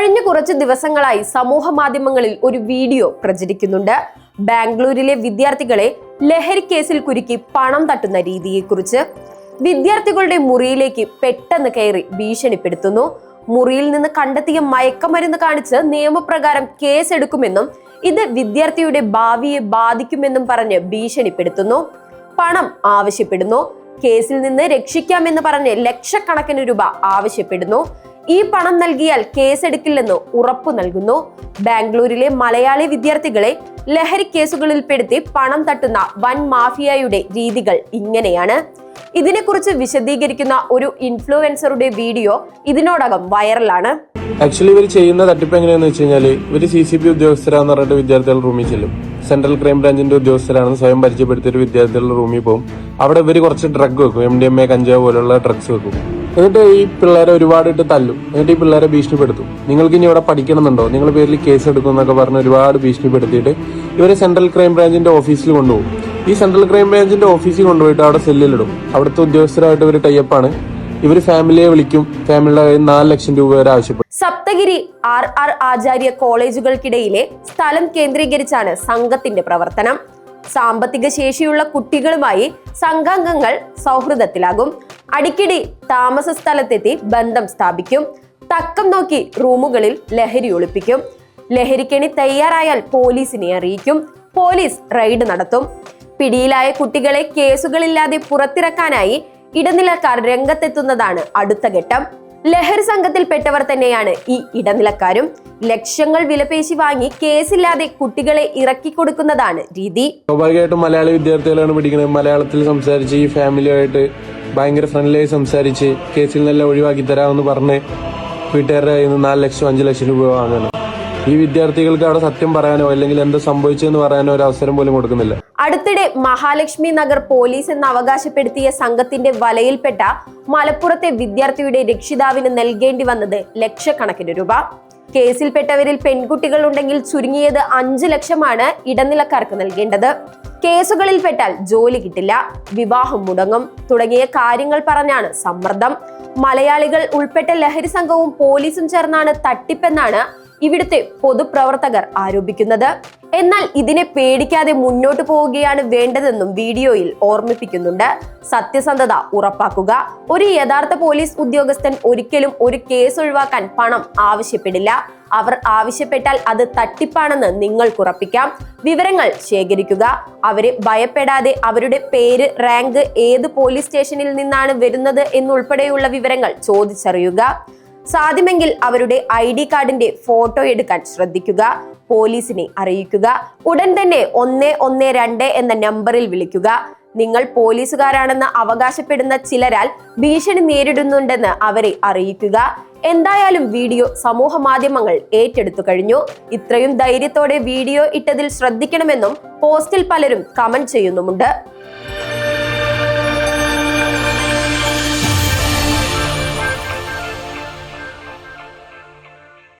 കഴിഞ്ഞ കുറച്ച് ദിവസങ്ങളായി സമൂഹ മാധ്യമങ്ങളിൽ ഒരു വീഡിയോ പ്രചരിക്കുന്നുണ്ട്. ബാംഗ്ലൂരിലെ വിദ്യാർത്ഥികളെ ലഹരി കേസിൽ കുരുക്കി പണം തട്ടുന്ന രീതിയെക്കുറിച്ച്. വിദ്യാർത്ഥികളുടെ മുറിയിലേക്ക് പെട്ടെന്ന് കയറി ഭീഷണിപ്പെടുത്തുന്നു. മുറിയിൽ നിന്ന് കണ്ടെത്തിയ മയക്കമരുന്ന് കാണിച്ച് നിയമപ്രകാരം കേസെടുക്കുമെന്നും ഇത് വിദ്യാർത്ഥിയുടെ ഭാവിയെ ബാധിക്കുമെന്നും പറഞ്ഞ് ഭീഷണിപ്പെടുത്തുന്നു. പണം ആവശ്യപ്പെടുന്നു. കേസിൽ നിന്ന് രക്ഷിക്കാമെന്ന് പറഞ്ഞ് ലക്ഷക്കണക്കിന് രൂപ ആവശ്യപ്പെടുന്നു. ഈ പണം നൽകിയാൽ കേസെടുക്കില്ലെന്ന് ഉറപ്പു നൽകുന്നു. ബാംഗ്ലൂരിലെ മലയാളി വിദ്യാർത്ഥികളെ ലഹരി കേസുകളിൽപ്പെടുത്തി പണം തട്ടുന്ന വൻ മാഫിയയുടെ രീതികൾ ഇങ്ങനെയാണ്. ഇതിനെക്കുറിച്ച് വിശദീകരിക്കുന്ന ഒരു ഇൻഫ്ലുവൻസറുടെ വീഡിയോ ഇതിനോടകം വൈറലാണ്. ആക്ച്വലി ഇവർ ചെയ്യുന്ന തട്ടിപ്പ് എങ്ങനെയാന്ന് വെച്ച് കഴിഞ്ഞാൽ ഇവർ സി സി പി ഉദ്യോഗസ്ഥരാന്ന് പറഞ്ഞിട്ട് വിദ്യാർത്ഥികൾ റൂമിൽ ചെല്ലും. സെൻട്രൽ ക്രൈം ബ്രാഞ്ചിന്റെ ഉദ്യോഗസ്ഥരാണെന്ന് സ്വയം പരിചയപ്പെടുത്തിയിട്ട് വിദ്യാർത്ഥികളുടെ റൂമിൽ പോകും. അവിടെ ഇവർ കുറച്ച് ഡ്രഗ് വെക്കും. എം ഡി എം എ കഞ്ചാവ് പോലുള്ള ഡ്രഗ്സ് വെക്കും. എന്നിട്ട് ഈ പിള്ളേരെ ഒരുപാടിട്ട് തല്ലും. എന്നിട്ട് ഈ പിള്ളേരെ ഭീഷണിപ്പെടുത്തും. നിങ്ങൾക്ക് ഇനി ഇവിടെ പഠിക്കണമെന്നുണ്ടോ? നിങ്ങൾ പേരിൽ കേസ് എടുക്കും എന്നൊക്കെ പറഞ്ഞ് ഒരുപാട് ഭീഷണിപ്പെടുത്തിയിട്ട് ഇവരെ സെൻട്രൽ ക്രൈം ബ്രാഞ്ചിന്റെ ഓഫീസിൽ കൊണ്ടുപോകും. ഈ സെൻട്രൽ ക്രൈം ബ്രാഞ്ചിന്റെ ഓഫീസിൽ കൊണ്ടുപോയിട്ട് അവിടെ സെല്ലിലിടും അവിടുത്തെ ഉദ്യോഗസ്ഥരായിട്ട് ഒരു ടൈപ്പാണ് ഇവർ ഫാമിലിയെ വിളിക്കും. ഫാമിലിയുടെ കയ്യിൽ നാല് ലക്ഷം രൂപ വരെ ആവശ്യപ്പെടും. സപ്തഗിരി ആർ ആർ ആചാര്യ കോളേജുകൾക്കിടയിലെ സ്ഥലം കേന്ദ്രീകരിച്ചാണ് സംഘത്തിന്റെ പ്രവർത്തനം. സാമ്പത്തിക ശേഷിയുള്ള കുട്ടികളുമായി സംഘാംഗങ്ങൾ സൗഹൃദത്തിലാകും. അടിക്കടി താമസ സ്ഥലത്തെത്തി ബന്ധം സ്ഥാപിക്കും. തക്കം നോക്കി റൂമുകളിൽ ലഹരി ഒളിപ്പിക്കും. ലഹരിക്കണി തയ്യാറായാൽ പോലീസിനെ അറിയിക്കും. പോലീസ് റെയ്ഡ് നടത്തും. പിടിയിലായ കുട്ടികളെ കേസുകളില്ലാതെ പുറത്തിറക്കാനായി ഇടനിലക്കാർ രംഗത്തെത്തുന്നതാണ് അടുത്ത ഘട്ടം. ലഹരി സംഘത്തിൽപ്പെട്ടവർ തന്നെയാണ് ഈ ഇടനിലക്കാരും. ലക്ഷങ്ങൾ വിലപേശി വാങ്ങി കേസില്ലാതെ കുട്ടികളെ ഇറക്കി കൊടുക്കുന്നതാണ് രീതി. സ്വാഭാവികമായിട്ടും മലയാളി വിദ്യാർത്ഥികളാണ് പഠിക്കുന്നത് മലയാളത്തിൽ സംസാരിച്ച് ഈ ഫാമിലിയായിട്ട് ഭയങ്കര ഫ്രണ്ട്ലിയായി സംസാരിച്ച് കേസിൽ നിന്നെല്ലാം ഒഴിവാക്കി തരാമെന്ന് പറഞ്ഞ് വീട്ടുകാരുടെ നാല് ലക്ഷം അഞ്ച് ലക്ഷം രൂപ വാങ്ങണം. ഈ വിദ്യാർത്ഥികൾക്ക് അവിടെ സത്യം പറയാനോ അല്ലെങ്കിൽ എന്താ സംഭവിച്ചെന്ന് പറയാനോ ഒരു അവസരം പോലും കൊടുക്കുന്നില്ല. അടുത്തിടെ മഹാലക്ഷ്മി നഗർ പോലീസ് എന്ന് അവകാശപ്പെടുത്തിയ സംഘത്തിന്റെ വലയിൽപ്പെട്ട മലപ്പുറത്തെ വിദ്യാർത്ഥിയുടെ രക്ഷിതാവിന് നൽകേണ്ടി വന്നത് ലക്ഷക്കണക്കിന് രൂപ. കേസിൽപ്പെട്ടവരിൽ പെൺകുട്ടികൾ ഉണ്ടെങ്കിൽ ചുരുങ്ങിയത് അഞ്ചു ലക്ഷമാണ് ഇടനിലക്കാർക്ക് നൽകേണ്ടത്. കേസുകളിൽപ്പെട്ടാൽ ജോലി കിട്ടില്ല വിവാഹം മുടങ്ങും. തുടങ്ങിയ കാര്യങ്ങൾ പറഞ്ഞാണ് സമ്മർദ്ദം. മലയാളികൾ ഉൾപ്പെട്ട ലഹരി സംഘവും പോലീസും ചേർന്നാണ് തട്ടിപ്പെന്നാണ് ഇവിടുത്തെ പൊതുപ്രവർത്തകർ ആരോപിക്കുന്നത്. എന്നാൽ ഇതിനെ പേടിക്കാതെ മുന്നോട്ട് പോവുകയാണ് വേണ്ടതെന്നും വീഡിയോയിൽ ഓർമ്മിപ്പിക്കുന്നുണ്ട്. സത്യസന്ധത ഉറപ്പാക്കുക. ഒരു യഥാർത്ഥ പോലീസ് ഉദ്യോഗസ്ഥൻ ഒരിക്കലും ഒരു കേസ് ഒഴിവാക്കാൻ പണം ആവശ്യപ്പെടില്ല. അവർ ആവശ്യപ്പെട്ടാൽ അത് തട്ടിപ്പാണെന്ന് നിങ്ങൾക്കുറപ്പിക്കാം വിവരങ്ങൾ ശേഖരിക്കുക. അവരെ ഭയപ്പെടാതെ അവരുടെ പേര് റാങ്ക് ഏത് പോലീസ് സ്റ്റേഷനിൽ നിന്നാണ് വരുന്നത് എന്നുൾപ്പെടെയുള്ള വിവരങ്ങൾ ചോദിച്ചറിയുക. സാധ്യമെങ്കിൽ അവരുടെ ഐ ഡി കാർഡിന്റെ ഫോട്ടോ എടുക്കാൻ ശ്രദ്ധിക്കുക പോലീസിനെ അറിയിക്കുക ഉടൻ തന്നെ ഒന്ന് ഒന്ന് രണ്ട് എന്ന നമ്പറിൽ വിളിക്കുക. നിങ്ങൾ പോലീസുകാരാണെന്ന് അവകാശപ്പെടുന്ന ചിലരാൽ ഭീഷണി നേരിടുന്നുണ്ടെന്ന് അവരെ അറിയിക്കുക. എന്തായാലും വീഡിയോ സമൂഹ മാധ്യമങ്ങൾ ഏറ്റെടുത്തു കഴിഞ്ഞു. ഇത്രയും ധൈര്യത്തോടെ വീഡിയോ ഇട്ടതിൽ ശ്രദ്ധിക്കണമെന്നും പോസ്റ്റിൽ പലരും കമന്റ് ചെയ്യുന്നുമുണ്ട്.